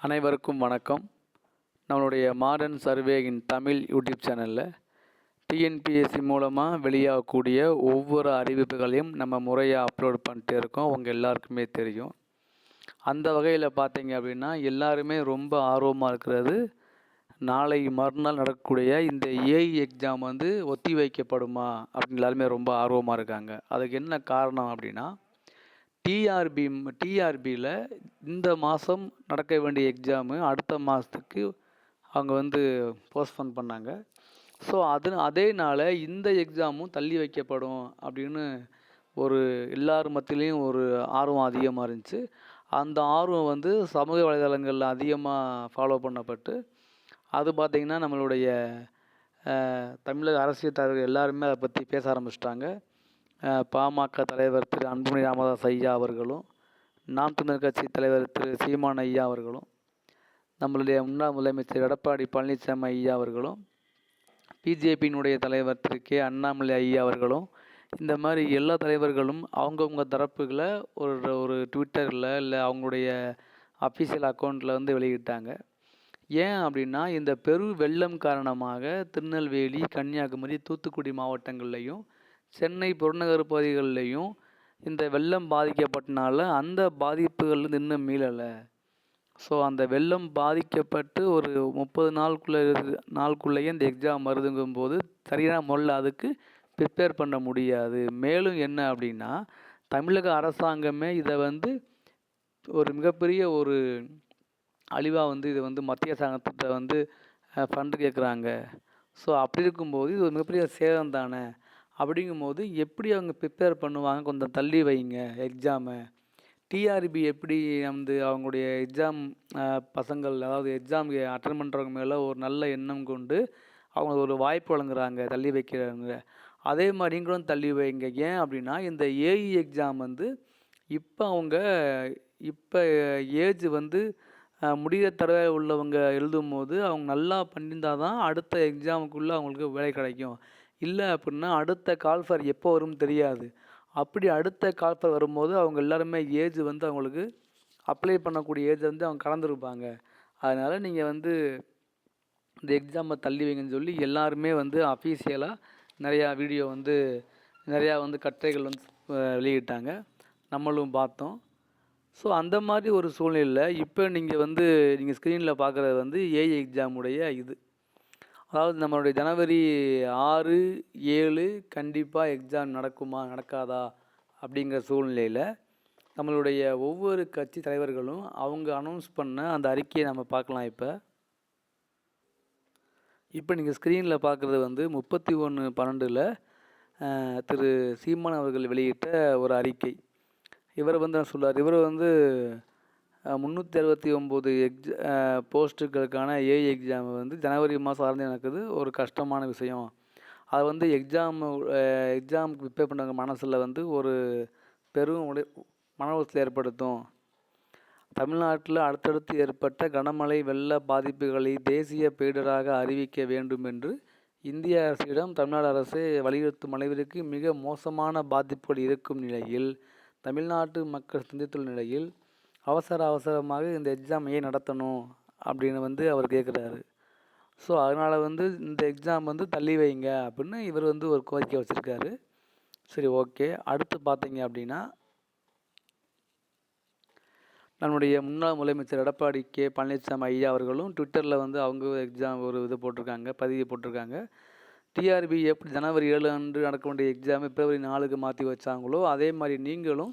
அனைவருக்கும் வணக்கம். நம்மளுடைய மாடர்ன் சர்வேயின் தமிழ் யூடியூப் சேனலில் டிஎன்பிஎஸ்சி மூலமாக வெளியாகக்கூடிய ஒவ்வொரு அறிவிப்புகளையும் நம்ம முறையாக அப்லோட் பண்ணிட்டே இருக்கோம். உங்கள் எல்லாருக்குமே தெரியும். அந்த வகையில் பார்த்தீங்க அப்படின்னா எல்லாருமே ரொம்ப ஆர்வமாக இருக்கிறது நாளை மறுநாள் நடக்கக்கூடிய இந்த ஏஐ எக்ஸாம் வந்து ஒத்தி வைக்கப்படுமா அப்படின்னு எல்லாருமே ரொம்ப ஆர்வமாக இருக்காங்க. அதுக்கு என்ன காரணம் அப்படின்னா டிஆர்பி டிஆர்பியில் இந்த மாதம் நடக்க வேண்டிய எக்ஸாமு அடுத்த மாதத்துக்கு அவங்க வந்து போஸ்ட்போன் பண்ணாங்க. ஸோ அது அதேனால இந்த எக்ஸாமும் தள்ளி வைக்கப்படும் அப்படின்னு ஒரு எல்லார் மத்தியிலையும் ஒரு ஆர்வம் அதிகமாக இருந்துச்சு. அந்த ஆர்வம் வந்து சமூக வலைதளங்களில் அதிகமாக ஃபாலோ பண்ணப்பட்டு அது பார்த்திங்கன்னா நம்மளுடைய தமிழக அரசியல் தலைவர்கள் எல்லாருமே அதை பற்றி பேச ஆரம்பிச்சிட்டாங்க. பாமக தலைவர் திரு அன்புமணி ராமதாஸ் ஐயா அவர்களும் நாம் தமிழர் கட்சி தலைவர் திரு சீமான் ஐயா அவர்களும் நம்மளுடைய முன்னாள் முதலமைச்சர் எடப்பாடி பழனிசாமி ஐயா அவர்களும் பிஜேபியினுடைய தலைவர் திரு கே. அண்ணாமலை ஐயா அவர்களும் இந்த மாதிரி எல்லா தலைவர்களும் அவங்கவுங்க தரப்புகளை ஒரு ஒரு ட்விட்டரில் இல்லை அவங்களுடைய அஃபிஷியல் அக்கௌண்ட்டில் வந்து வெளியிட்டாங்க. ஏன் அப்படின்னா இந்த பெரு வெள்ளம் காரணமாக திருநெல்வேலி கன்னியாகுமரி தூத்துக்குடி மாவட்டங்கள்லையும் சென்னை புறநகர் பகுதிகள்லேயும் இந்த வெள்ளம் பாதிக்கப்பட்டனால அந்த பாதிப்புகள்லேருந்து இன்னும் மீளலை. ஸோ அந்த வெள்ளம் பாதிக்கப்பட்டு ஒரு முப்பது நாளுக்குள்ளே நாளுக்குள்ளேயே இந்த எக்ஸாம் வருதுங்கும் போது சரியான முறையில் அதுக்கு ப்ரிப்பேர் பண்ண முடியாது. மேலும் என்ன அப்படின்னா தமிழக அரசாங்கமே இதை வந்து ஒரு மிகப்பெரிய ஒரு அழிவாக வந்து இதை வந்து மத்திய அரசாங்கத்திட்ட வந்து ஃபண்டு கேட்குறாங்க ஸோ அப்படி இருக்கும்போது இது ஒரு மிகப்பெரிய சேதம் தானே? அப்படிங்கும்போது எப்படி அவங்க ப்ரிப்பேர் பண்ணுவாங்க? கொஞ்சம் தள்ளி வைங்க. எக்ஸாமை டிஆர்பி எப்படி வந்து அவங்களுடைய எக்ஸாம் பசங்கள் அதாவது எக்ஸாம் அட்டன் பண்ணுறவங்க மேலே ஒரு நல்ல எண்ணம் கொண்டு அவங்க ஒரு வாய்ப்பு வழங்குறாங்க தள்ளி வைக்கிறாங்க. அதே மாதிரிங்களும் தள்ளி வைங்க. ஏன் அப்படின்னா இந்த ஏஇ எக்ஸாம் வந்து இப்போ அவங்க இப்போ ஏஜ் வந்து முடிகிற தடவை உள்ளவங்க எழுதும் போது அவங்க நல்லா பண்ணியிருந்தால் தான் அடுத்த எக்ஸாமுக்குள்ளே அவங்களுக்கு வேலை கிடைக்கும். இல்லை அப்படின்னா அடுத்த கால்ஃபர் எப்போ வரும்னு தெரியாது. அப்படி அடுத்த கால்ஃபர் வரும்போது அவங்க எல்லாருமே ஏஜ் வந்து அவங்களுக்கு அப்ளை பண்ணக்கூடிய ஏஜ் வந்து அவங்க கலந்துருப்பாங்க. அதனால் நீங்கள் வந்து இந்த எக்ஸாமை தள்ளி வைங்கன்னு சொல்லி எல்லாருமே வந்து அஃபீஷியலாக நிறையா வீடியோ வந்து நிறையா வந்து கட்டுரைகள் வந்து வெளியிட்டாங்க. நம்மளும் பார்த்தோம். ஸோ அந்த மாதிரி ஒரு சூழ்நிலையில் இப்போ நீங்கள் வந்து நீங்கள் ஸ்க்ரீனில் பார்க்குறது வந்து ஏஐ எக்ஸாமுடைய இது. அதாவது நம்மளுடைய ஜனவரி ஆறு ஏழு கண்டிப்பாக எக்ஸாம் நடக்குமா நடக்காதா அப்படிங்கிற சூழ்நிலையில் நம்மளுடைய ஒவ்வொரு கட்சி தலைவர்களும் அவங்க அனௌன்ஸ் பண்ண அந்த அறிக்கையை நம்ம பார்க்கலாம் இப்போ. இப்போ நீங்கள் ஸ்க்ரீனில் பார்க்குறது வந்து முப்பத்தி ஒன்று பன்னெண்டில் திரு சீமான் அவர்கள் வெளியிட்ட ஒரு அறிக்கை. இவர் வந்து நான் சொல்கிறார் இவர் வந்து முந்நூற்றி அறுபத்தி ஒம்பது எக்ஸ் போஸ்ட்டுகளுக்கான ஏஐ எக்ஸாம் வந்து ஜனவரி மாதம் ஆரம்பி நடக்குது. ஒரு கஷ்டமான விஷயம். அது வந்து எக்ஸாம் எக்ஸாமுக்கு ப்ரிப்பேர் பண்ணுறவங்க மனசில் வந்து ஒரு பெரும் உடை மன உளைச்சலை ஏற்படுத்தும். தமிழ்நாட்டில் அடுத்தடுத்து ஏற்பட்ட கனமழை வெள்ள பாதிப்புகளை தேசிய பேரிடராக அறிவிக்க வேண்டும் என்று இந்திய அரசிடம் தமிழ்நாடு அரசு வலியுறுத்தும் அளவிற்கு மிக மோசமான பாதிப்புகள் இருக்கும் நிலையில் தமிழ்நாட்டு மக்கள் சிந்தித்துள்ள நிலையில் அவசர அவசரமாக இந்த எக்ஸாம் ஏன் நடத்தணும் அப்படின்னு வந்து அவர் கேட்குறாரு ஸோ அதனால் வந்து இந்த எக்ஸாம் வந்து தள்ளி வைங்க அப்படின்னு இவர் வந்து ஒரு கோரிக்கை வச்சுருக்காரு. சரி ஓகே அடுத்து பார்த்தீங்க அப்படின்னா நம்முடைய முன்னாள் முதலமைச்சர் எடப்பாடி கே. பழனிசாமி ஐயா அவர்களும் ட்விட்டரில் வந்து அவங்க எக்ஸாம் ஒரு இது போட்டிருக்காங்க பதிவு போட்டிருக்காங்க. டிஆர்பி எப்படி ஜனவரி ஏழு அன்று நடக்க வேண்டிய எக்ஸாம் பிப்ரவரி நாலுக்கு மாற்றி வச்சாங்களோ அதே மாதிரி நீங்களும்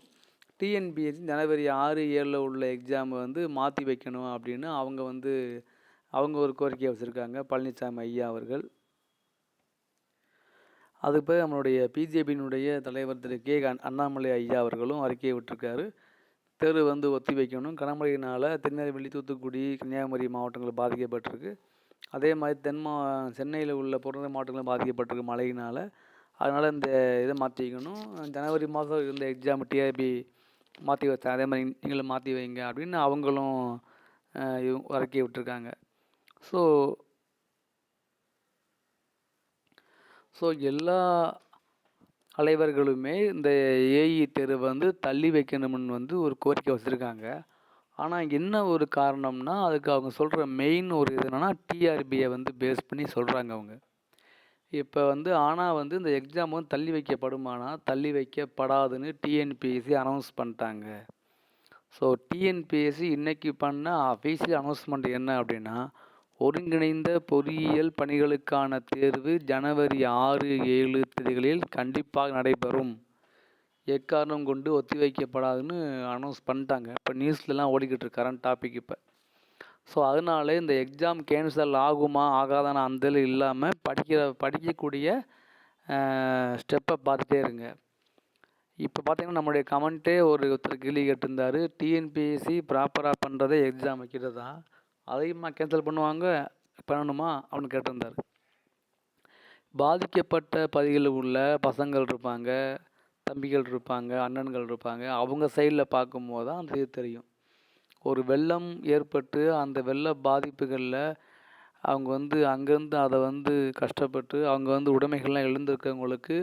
டிஎன்பிஎஸ்சி ஜனவரி ஆறு ஏழில் உள்ள எக்ஸாமை வந்து மாற்றி வைக்கணும் அப்படின்னு அவங்க வந்து அவங்க ஒரு கோரிக்கை வச்சுருக்காங்க. பழனிசாமி ஐயா அவர்கள். அதுக்கு பிறகு நம்மளுடைய பிஜேபியினுடைய தலைவர் திரு கே அண்ணாமலை ஐயா அவர்களும் அறிக்கையை விட்டுருக்காரு. தேர்வு வந்து ஒத்தி வைக்கணும். கனமழையினால் திருநெல்வேலி தூத்துக்குடி கன்னியாகுமரி மாவட்டங்கள் பாதிக்கப்பட்டிருக்கு. அதே மாதிரி தென் மா சென்னையில் உள்ள புறநகர் மாவட்டங்களும் பாதிக்கப்பட்டிருக்கு மழையினால். அதனால் இந்த இதை மாற்றி வைக்கணும் ஜனவரி மாதம் இருந்த எக்ஸாம் டிஆர்பி மாற்றி வைத்தேன். அதே மாதிரி நீங்களும் மாற்றி வைங்க அப்படின்னு அவங்களும் அஹ், இவங்க விட்டுருக்காங்க. ஸோ ஸோ எல்லா தலைவர்களுமே இந்த ஏஇ தேர்வை வந்து தள்ளி வைக்கணும்னு வந்து ஒரு கோரிக்கை வச்சுருக்காங்க. ஆனால் என்ன ஒரு காரணம்னா அதுக்கு அவங்க சொல்கிற மெயின் ஒரு இது என்னென்னா டிஆர்பியை வந்து பேஸ் பண்ணி சொல்கிறாங்க அவங்க. இப்போ வந்து ஆனால் வந்து இந்த எக்ஸாம் வந்து தள்ளி வைக்கப்படுமானா தள்ளி வைக்கப்படாதுன்னு டிஎன்பிஎஸ்சி அனௌன்ஸ் பண்ணிட்டாங்க. ஸோ டிஎன்பிஎஸ்சி இன்னைக்கு பண்ண அஃபீஷியல் அனௌன்ஸ்மெண்ட் என்ன அப்படின்னா ஒருங்கிணைந்த பொறியியல் பணிகளுக்கான தேர்வு ஜனவரி ஆறு ஏழு தேதிகளில் கண்டிப்பாக நடைபெறும். எக்காரணம் கொண்டு ஒத்திவைக்கப்படாதுன்னு அனௌன்ஸ் பண்ணிட்டாங்க. இப்போ நியூஸ்லலாம் ஓடிக்கிட்டு இருக்கு கரண்ட் டாபிக் இப்போ. ஸோ அதனால இந்த எக்ஸாம் கேன்சல் ஆகுமா ஆகாதான அந்த இது இல்லாமல் படிக்கிற படிக்கக்கூடிய ஸ்டெப்பை பார்த்துட்டே இருங்க. இப்போ பார்த்தீங்கன்னா நம்மளுடைய கமெண்ட்டே ஒரு ஒருத்தர் கேள்வி கேட்டிருந்தார். டிஎன்பிஎஸ்சி ப்ராப்பராக பண்ணுறதே எக்ஸாம் வைக்கிறது? தான் அதிகமாக கேன்சல் பண்ணுவாங்க? பண்ணணுமா? அப்படின்னு கேட்டிருந்தாரு. பாதிக்கப்பட்ட பகுதிகளில் உள்ள பசங்கள் இருப்பாங்க தம்பிகள் இருப்பாங்க அண்ணன்கள் இருப்பாங்க. அவங்க சைடில் பார்க்கும்போது தான் அந்த இது தெரியும். ஒரு வெள்ளம் ஏற்பட்டு அந்த வெள்ள பாதிப்புகளில் அவங்க வந்து அங்கேருந்து அதை வந்து கஷ்டப்பட்டு அவங்க வந்து உடைமைகள்லாம் எழுந்திருக்கவங்களுக்கு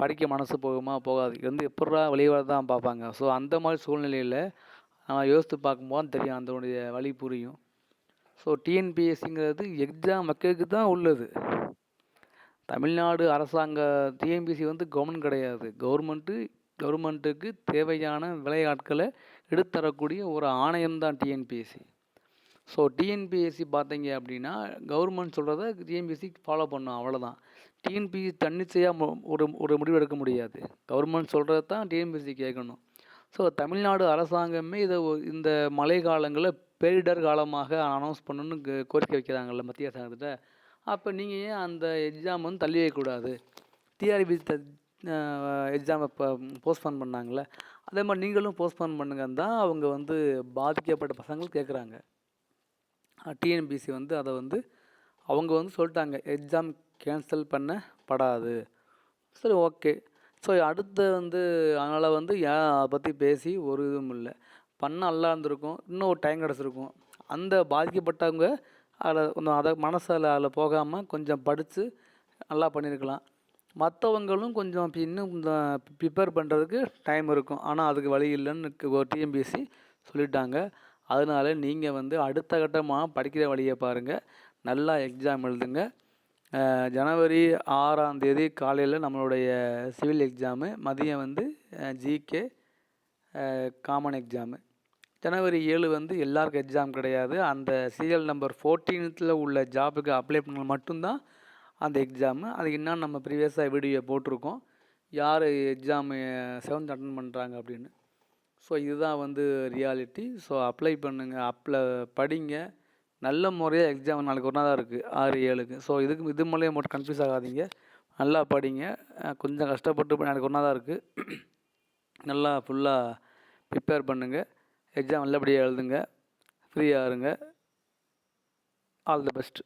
படிக்க மனசு போகுமா போகாது. இது வந்து எப்பட்றா வெளியே தான் பார்ப்பாங்க. ஸோ அந்த மாதிரி சூழ்நிலையில் நம்ம யோசித்து பார்க்கும்போது தெரியும் அதனுடைய வழி புரியும். ஸோ டிஎன்பிஎஸ்சிங்கிறது எக்ஸாம் வைக்கிறதுக்கு தான் உள்ளது. தமிழ்நாடு அரசாங்க டிஎன்பிஎஸ்சி வந்து கவர்மெண்ட் கிடையாது. கவர்மெண்ட்டு கவர்மெண்ட்டுக்கு தேவையான விளையாட்களை எடுத்தரக்கூடிய ஒரு ஆணையம் தான் டிஎன்பிஎஸ்சி ஸோ டிஎன்பிஎஸ்சி பார்த்தீங்க அப்படின்னா கவர்மெண்ட் சொல்கிறத டிஎன்பிஎஸ்சி ஃபாலோ பண்ணும் அவ்வளோதான் டிஎன்பிஎஸ்சி தன்னிச்சையாக ஒரு ஒரு முடிவு எடுக்க முடியாது. கவர்மெண்ட் சொல்கிறது தான் டிஎன்பிஎஸ்சி கேட்கணும். ஸோ தமிழ்நாடு அரசாங்கமே இதை இந்த மழை காலங்களில் பேரிடர் காலமாக அனௌன்ஸ் பண்ணணும்னு கோரிக்கை வைக்கிறாங்கல்ல மத்திய அரசாங்கத்திட்ட. அப்போ நீங்கள் ஏன் அந்த எக்ஸாம் வந்து தள்ளி வைக்கக்கூடாது? டிஆர்பி எக்ஸாமை இப்போ போஸ்ட்போன் பண்ணாங்களே அதே மாதிரி நீங்களும் போஸ்ட்போன் பண்ணுங்கன்னு தான் அவங்க வந்து பாதிக்கப்பட்ட பசங்கள் கேட்குறாங்க டிஎன்பிசி வந்து அதை வந்து அவங்க வந்து சொல்லிட்டாங்க எக்ஸாம் கேன்சல் பண்ணப்படாது. சரி ஓகே ஸோ அடுத்த வந்து அதனால் வந்து ஏன் அதை பற்றி பேசி ஒரு இதுவும் இல்லை. பண்ண நல்லா இருந்திருக்கும் இன்னும் ஒரு டைம் கிடச்சிருக்கும். அந்த பாதிக்கப்பட்டவங்க அதில் கொஞ்சம் அதை மனசில் அதில் போகாமல் கொஞ்சம் படித்து நல்லா பண்ணியிருக்கலாம் மற்றவங்களும் கொஞ்சம் இன்னும் ப்ரிப்பேர் பண்ணுறதுக்கு டைம் இருக்கும். ஆனால் அதுக்கு வழி இல்லைன்னு ஒரு டிஎம்பிஎஸ்சி சொல்லிட்டாங்க. அதனால நீங்கள் வந்து அடுத்த கட்டமாக படிக்கிற வழியை பாருங்கள் நல்லா எக்ஸாம் எழுதுங்க. ஜனவரி ஆறாம் தேதி காலையில் நம்மளுடைய சிவில் எக்ஸாமு மதியம் வந்து ஜிகே காமன் எக்ஸாமு ஜனவரி ஏழு வந்து எல்லாருக்கும் எக்ஸாம் கிடையாது. அந்த சீரியல் நம்பர் ஃபோர்டீன்த்தில் உள்ள ஜாபுக்கு அப்ளை பண்ண மட்டும்தான் அந்த எக்ஸாமு அதுக்கு என்னன்னு நம்ம ப்ரீவியஸாக வீடியோ போட்டிருக்கோம். யார் எக்ஸாமு செவன்த் அட்டன் பண்ணுறாங்க அப்படின்னு. ஸோ இதுதான் வந்து ரியாலிட்டி ஸோ அப்ளை பண்ணுங்கள் அப்ளை படிங்க. நல்ல முறையாக எக்ஸாம் நாளைக்கு ஒரு நாள் தான் இருக்குது ஆறு ஏழுக்கு. ஸோ இதுக்கு இது மூலியம் மட்டும் கன்ஃபியூஸ் ஆகாதீங்க. நல்லா படிங்க. கொஞ்சம் கஷ்டப்பட்டு நாளைக்கு ஒரு நாள் தான் இருக்குது நல்லா ஃபுல்லாக ப்ரிப்பேர் பண்ணுங்கள் எக்ஸாம் நல்லபடியாக எழுதுங்க. ஃப்ரீயாக இருங்க. All the best